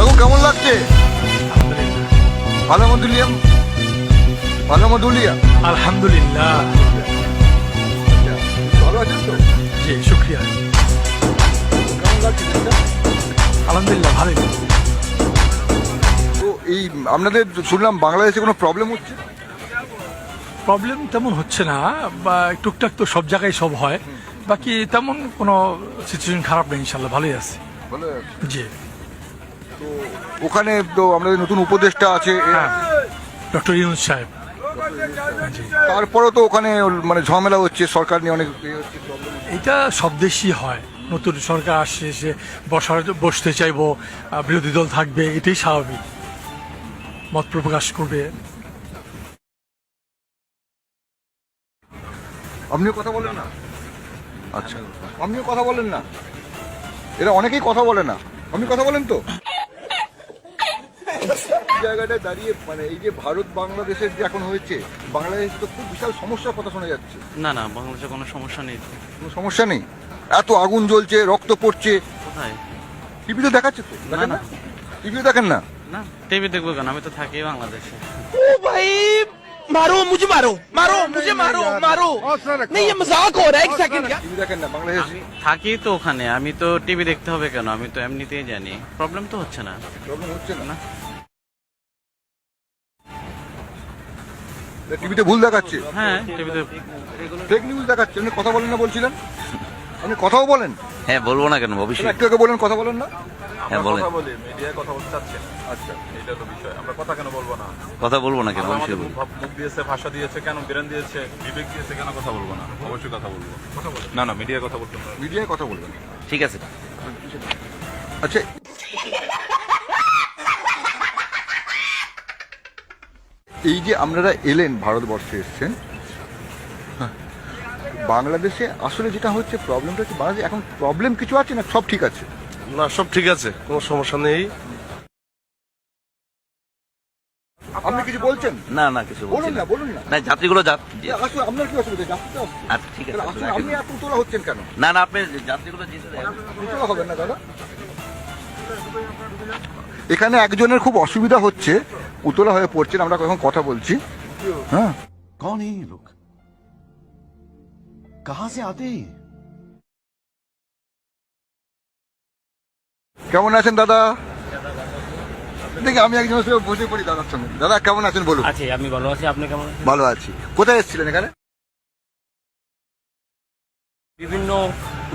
কাকু কেমন লাগছে? ভালো মধুলিয়াম ভালো মধুলিয়া? আলহামদুলিল্লাহ। ভালো আছেন তো? জি শুক্রিয়া। কেমন লাগছে আলহামদুলিল্লাহ ভালোই। তো এই আপনাদের শুনলাম বাংলাদেশে কোনো প্রবলেম হচ্ছে? প্রবলেম তেমন হচ্ছে না বা টুকটাক তো সব জায়গায় সব হয়। বাকি তেমন কোনো সিচুয়েশন খারাপ নেই ইনশাল্লাহ ভালোই আছে। জি। ওখানে তো আমাদের নতুন উপদেষ্টা আছে হ্যাঁ ডক্টর ইউনুস সাহেব। তারপরেও তো ওখানে মানে ঝামেলা হচ্ছে সরকার নিয়ে অনেক। এটা সব দেশই হয়। নতুন সরকার আসছে সে বসার বসতে চাইব বিরোধী দল থাকবে এটাই স্বাভাবিক। মত প্রকাশ করবে। আপনিও কথা বলেন না? আচ্ছা আপনিও কথা বলেন না? এরা অনেকেই কথা বলে না। আপনি কথা বলেন তো? জায়গাটায় দাঁড়িয়ে মানে এই যে ভারত বাংলাদেশের যে এখন হয়েছে বাংলাদেশ তো খুব বিশাল সমস্যার কথা শোনা যাচ্ছে না না বাংলাদেশে কোনো সমস্যা নেই তো। কোনো সমস্যা নেই এত আগুন জ্বলছে রক্ত পড়ছে কোথায় টিভিতে দেখাচ্ছে তো দেখেন না। না টিভিতে দেখেন না না টিভি দেখবো কেন আমি তো থাকি বাংলাদেশে ओ भाई मारो मुझे मारो मारो मुझे मारो मारो नहीं ये मजाक हो रहा है एक सेकंड का টিভি দেখেন না বাংলাদেশ আমি থাকি তো ওখানে আমি তো টিভি দেখতে হবে কেন আমি তো এমনিতেই জানি প্রবলেম তো হচ্ছে না প্রবলেম হচ্ছে না টিভিতে ভুল দেখাচ্ছে? হ্যাঁ। টিভিতে ফেক নিউজ দেখাচ্ছে। আপনি কথা বলেন না বলছিলেন? আপনি কথাও বলেন। হ্যাঁ বলব না কেন? অবশ্যই একটু আগে বলেন কথা বলেন না। হ্যাঁ বলেন। কথা বলি মিডিয়ায় কথা বলতে চাচ্ছেন আচ্ছা। এটা তো বিষয়। আমরা কথা কেন বলব না? কথা বলব না কেন? অবশ্যই বলব মুখ মুখ দিয়েছে ভাষা দিয়েছে কেন বিরান দিয়েছে বিবেক দিয়েছে কেন কথা বলব না? অবশ্যই কথা বলব। কথা বলব না না মিডিয়ায় কথা বলতে মিডিয়ায় কথা বলবেন। ঠিক আছে। আচ্ছা এই যে আপনারা এলেন ভারতবর্ষে এসছেন হ্যাঁ, বাংলাদেশে আসলে যেটা হচ্ছে প্রবলেমটা হচ্ছে বাংলাদেশে এখন প্রবলেম কিছু আছে না সব ঠিক আছে? না সব ঠিক আছে কোনো সমস্যা নেই। আপনি কিছু বলছেন? না না কিছু বলুন না বলুন না। না যাত্রীগুলো যা আসলে আপনার কি অসুবিধা? আচ্ছা ঠিক আছে আসলে আপনি এত উতলা হচ্ছেন কেন? না না আপনি যাত্রীগুলো। উতলা হবেন না দাদা। এখানে একজনের খুব অসুবিধা হচ্ছে উতলা হয়ে পড়ছেন আমরা কখন কথা বলছি। হ্যাঁ। কন লোক কাহা সে আতে কেমন আছেন দাদা? দেখি আমি একজন বসে পড়ি দাদার সঙ্গে। দাদা কেমন আছেন বলুন। আছি আমি ভালো আছি আপনি কেমন ভালো আছি। কোথায় এসেছিলেন এখানে? বিভিন্ন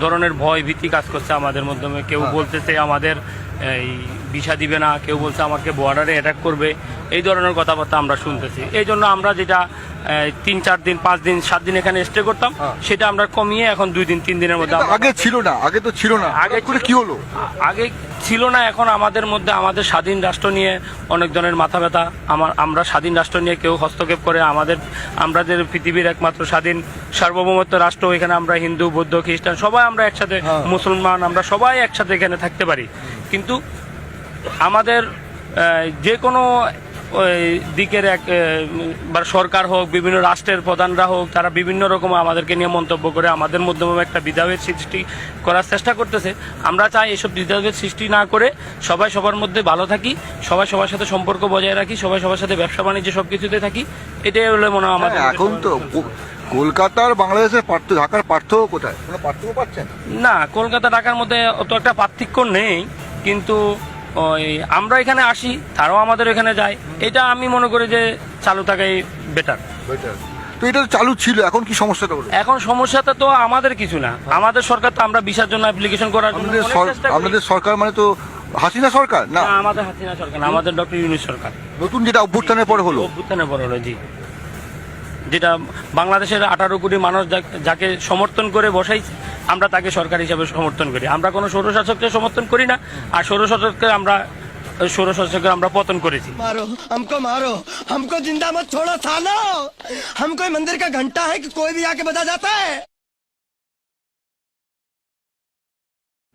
ধরনের ভয় ভীতি কাজ করছে আমাদের মাধ্যমে কেউ বলতেছে আমাদের এই ভিসা দিবে না কেউ বলছে আমাকে বর্ডারে অ্যাটাক করবে। এই ধরনের কথাবার্তা আমরা শুনতেছি। এই জন্য আমরা যেটা তিন চার দিন পাঁচ দিন সাত দিন এখানে স্টে করতাম সেটা আমরা কমিয়ে এখন দুই দিন তিন দিনের মধ্যে আগে ছিল না আগে তো ছিল না। আগে আগে করে কি হলো? আগে ছিল না এখন আমাদের মধ্যে আমাদের স্বাধীন রাষ্ট্র নিয়ে অনেক জনের মাথা ব্যথা। আমার আমরা স্বাধীন রাষ্ট্র নিয়ে কেউ হস্তক্ষেপ করে আমাদের আমরা যে পৃথিবীর একমাত্র স্বাধীন সার্বভৌমত্ব রাষ্ট্র এখানে আমরা হিন্দু বৌদ্ধ খ্রিস্টান সবাই আমরা একসাথে মুসলমান আমরা সবাই একসাথে এখানে থাকতে পারি। কিন্তু আমাদের যে কোনো দিকের এক বা সরকার হোক বিভিন্ন রাষ্ট্রের প্রধানরা হোক তারা বিভিন্ন রকম আমাদেরকে নিয়ে মন্তব্য করে আমাদের মাধ্যমে একটা বিধাভেদ সৃষ্টি করার চেষ্টা করতেছে। আমরা চাই এসব বিধাভেদ সৃষ্টি না করে সবাই সবার মধ্যে ভালো থাকি সবাই সবার সাথে সম্পর্ক বজায় রাখি সবাই সবার সাথে ব্যবসা বাণিজ্য সব কিছুতে থাকি। এটাই হলো মনে হয় আমাদের হ্যাঁ, এখন তো কলকাতার বাংলাদেশের পার্থক্য ঢাকার পার্থক্য কোথায়? কোনো পার্থক্য পাচ্ছেন? না কলকাতা ঢাকার মধ্যে অত একটা পার্থক্য নেই কিন্তু ওই আমরা এখানে আসি তারাও আমাদের এখানে যায়। এটা আমি মনে করি যে চালু থাকাই বেটার বেটার তো এটা তো চালু ছিল এখন কি সমস্যাটা হলো এখন সমস্যাটা তো আমাদের কিছু না। আমাদের সরকার তো আমরা ভিসার জন্য অ্যাপ্লিকেশন করার জন্য আপনাদের অনেক চেষ্টা করি। আপনাদের সরকার মানে তো হাসিনা সরকার না? না, আমাদের হাসিনা সরকার না, আমাদের ডক্টর ইউনুস সরকার। নতুন যেটা অভ্যুত্থানের পরে হলো। অভ্যুত্থানের পর হলো জি। যেটা বাংলাদেশের আঠারো কোটি মানুষ যা- যাকে সমর্থন করে বসাইছে আমরা তাকে সরকার হিসাবে সমর্থন করি আমরা কোনো সৌরশাসককে সমর্থন করি না আর সৌরশাসককে আমরা সৌরশাসককে আমরা পতন করেছি मारो हमको मारो हमको जिंदा मत छोड़ो सालो हम कोई मंदिर का घंटा है कि कोई भी आके बजा जाता है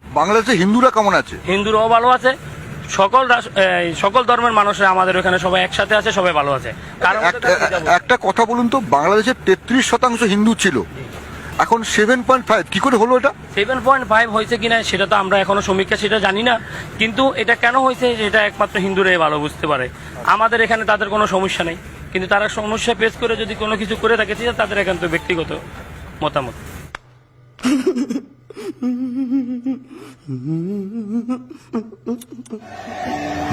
বাংলাদেশে হিন্দুরা কেমন আছে হিন্দুরাও ভালো আছে সকল রাস- এই, সকল ধর্মের মানুষরা আমাদের ওখানে সবাই একসাথে আছে সবাই ভালো আছে কারণ এক- একটা কথা বলুন তো বাংলাদেশের তেত্রিশ শতাংশ হিন্দু ছিল এখন সেভেন পয়েন্ট ফাইভ কি করে হলো এটা? সেভেন পয়েন্ট ফাইভ হয়েছে কিনা সেটা তো আমরা এখনও সমীক্ষা সেটা জানি না। কিন্তু এটা কেন হয়েছে সেটা একমাত্র হিন্দুরাই ভালো বুঝতে পারে। আমাদের এখানে তাদের কোনো সমস্যা নেই। কিন্তু তারা সমস্যা পেশ করে যদি কোনো কিছু করে থাকে সেটা তাদের একান্ত ব্যক্তিগত মতামত।